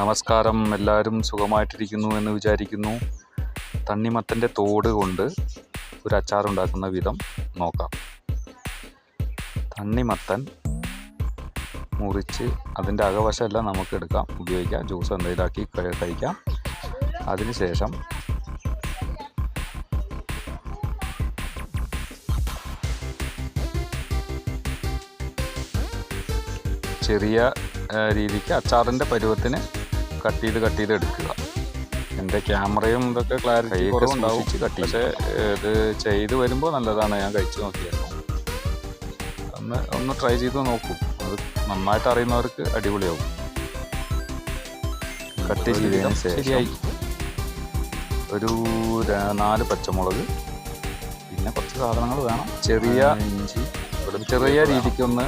നമസ്കാരം. എല്ലാവരും സുഖമായിട്ടിരിക്കുന്നു എന്ന് വിചാരിക്കുന്നു. തണ്ണിമത്തന്റെ തോട് കൊണ്ട് ഒരു അച്ചാറുണ്ടാക്കുന്ന വിധം നോക്കാം. തണ്ണിമത്തൻ മുറിച്ച് അതിന്റെ അകവശമെല്ലാം നമുക്ക് എടുക്കാം. ഉപയോഗിക്കാം. ജ്യൂസ് എന്തെങ്കിലാക്കി കഴി- കഴിക്കാം. അതിനുശേഷം ചെറിയ രീതിക്ക് അച്ചാറിന്റെ പരുവത്തിന് കട്ട് ചെയ്ത് കട്ട് ചെയ്ത് എടുക്കുക. എന്റെ ക്യാമറയും ഇതൊക്കെ ക്ലാരിറ്റി കുറവുണ്ടാവും. പക്ഷേ ഇത് ചെയ്ത് വരുമ്പോൾ നല്ലതാണ്. ഞാൻ കഴിച്ചു നോക്കിയത് ഒന്ന് ഒന്ന് ട്രൈ ചെയ്ത് നോക്കും. അത് നന്നായിട്ട് അറിയുന്നവർക്ക് അടിപൊളിയാവും. കട്ട് ചെയ്തതിന് ശരിയായി. ഒരു നാല് പച്ചമുളക് പിന്നെ കുറച്ച് സാധനങ്ങൾ വേണം. ചെറിയ ഇഞ്ചി ചെറിയ രീതിക്കൊന്ന്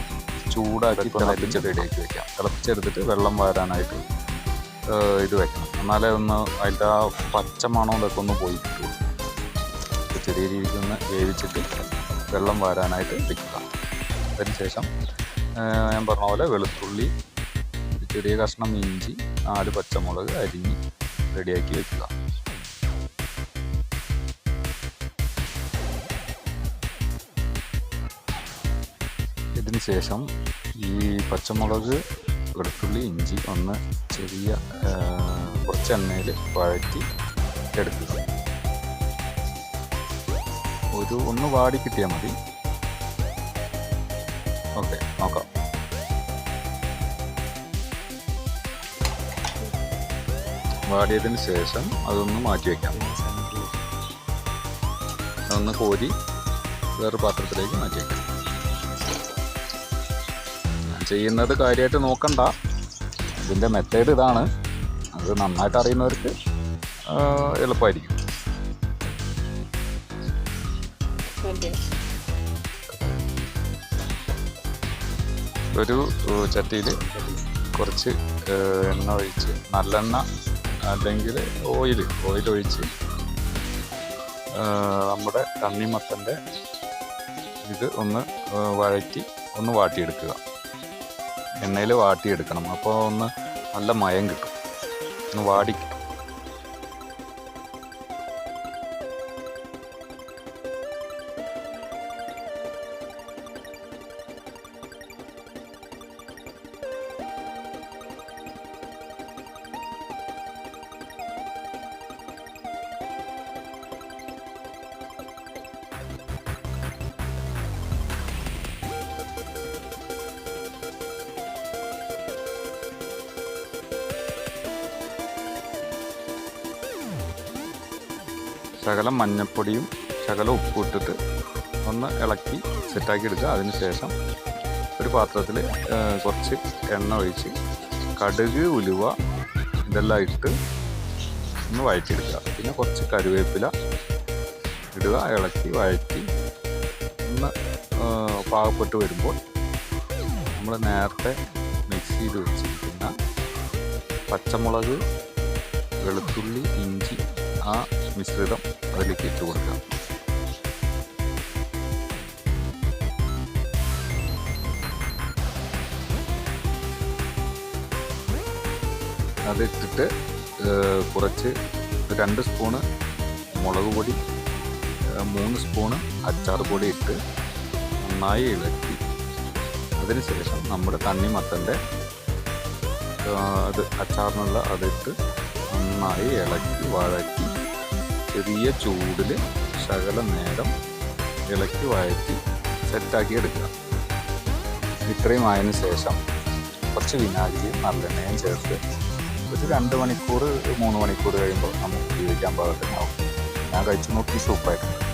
ചൂടാക്കി തിളപ്പിച്ച് റെഡിയാക്കി വെക്കാം. തിളപ്പിച്ചെടുത്തിട്ട് വെള്ളം വാരാനായിട്ട് ഇത് വെക്കണം. എന്നാലേ ഒന്ന് അതിന്റെ ആ പച്ച മണവും ഇതൊക്കെ ഒന്ന് പോയി ഇത് രീതിക്ക് ഒന്ന് വേവിച്ചിട്ട് വെള്ളം വാരാനായിട്ട് വെക്കുക. അതിനുശേഷം ശേഷം ഞാൻ പറഞ്ഞ പോലെ വെളുത്തുള്ളി ചെറിയ കഷ്ണം ഇഞ്ചി നാല് പച്ചമുളക് അരിഞ്ഞ് റെഡിയാക്കി വെക്കുക. ഇതിന് ശേഷം ഈ പച്ചമുളക് വെളുത്തുള്ളി ഇഞ്ചി ഒന്ന് ചെറിയ കുറച്ച് എണ്ണയിൽ വഴറ്റി എടുക്കുക. ഒരു ഒന്ന് വാടി കിട്ടിയാൽ മതി. ഓക്കെ നോക്കാം. വാടിയതിന് ശേഷം അതൊന്ന് മാറ്റി വയ്ക്കാം അതൊന്ന് കോരി വേറെ പാത്രത്തിലേക്ക് മാറ്റി വയ്ക്കാം ചെയ്യുന്നത് കാര്യമായിട്ട് നോക്കണ്ട. ഇതിന്റെ മെത്തേഡ് ഇതാണ്. അത് നന്നായിട്ട് അറിയുന്നവർക്ക് എളുപ്പമായിരിക്കും ഒരു ചട്ടിയിൽ കുറച്ച് എണ്ണ ഒഴിച്ച് നല്ലെണ്ണ അല്ലെങ്കിൽ ഓയിൽ ഓയിൽ ഒഴിച്ച് നമ്മുടെ തണ്ണിമത്തന്റെ ഇത് ഒന്ന് വഴറ്റി ഒന്ന് വാട്ടിയെടുക്കുക. എണ്ണയിൽ വാട്ടിയെടുക്കണം. അപ്പോൾ ഒന്ന് നല്ല മയം കിട്ടും. ഒന്ന് വാടി ശകലം മഞ്ഞൾപ്പൊടിയും ശകലം ഉപ്പും ഇട്ടിട്ട് ഒന്ന് ഇളക്കി സെറ്റാക്കി എടുക്കുക. അതിന് ശേഷം ഒരു പാത്രത്തിൽ കുറച്ച് എണ്ണ ഒഴിച്ച് കടുക് ഉലുവ ഇതെല്ലാം ഇട്ട് ഒന്ന് വഴറ്റിയെടുക്കുക. പിന്നെ കുറച്ച് കരുവേപ്പില ഇടുക. ഇളക്കി വഴറ്റി ഒന്ന് പാകപ്പെട്ട് വരുമ്പോൾ നമ്മൾ നേരത്തെ മിക്സ് ചെയ്ത് വെച്ചിരിക്കുന്ന പച്ചമുളക് വെളുത്തുള്ളി ഇഞ്ചി ആ മിശ്രിതം അതിലേക്ക് ഇട്ട് കൊടുക്കാം. അതിട്ടിട്ട് കുറച്ച് രണ്ട് സ്പൂണ് മുളക് പൊടി മൂന്ന് സ്പൂണ് അച്ചാർ പൊടി ഇട്ട് നന്നായി ഇളക്കി. അതിനുശേഷം നമ്മുടെ തണ്ണിമത്തന്റെ അത് അച്ചാറിനുള്ള അതിട്ട് നന്നായി ഇളക്കി വഴറ്റി ചെറിയ ചൂടിൽ ശകല നേരം ഇളക്കി വഴറ്റി സെറ്റാക്കി എടുക്കുക. ഇത്രയും ആയതിനു ശേഷം കുറച്ച് വിനാഗിരി നല്ലെണ്ണയും ചേർത്ത് ഒരു രണ്ട് മണിക്കൂർ മൂന്ന് മണിക്കൂർ കഴിയുമ്പോൾ നമുക്ക് ഉപയോഗിക്കാൻ പാകത്തിനാവും. ഞാൻ കഴിച്ചു നോക്കി സൂപ്പായിട്ടുണ്ട്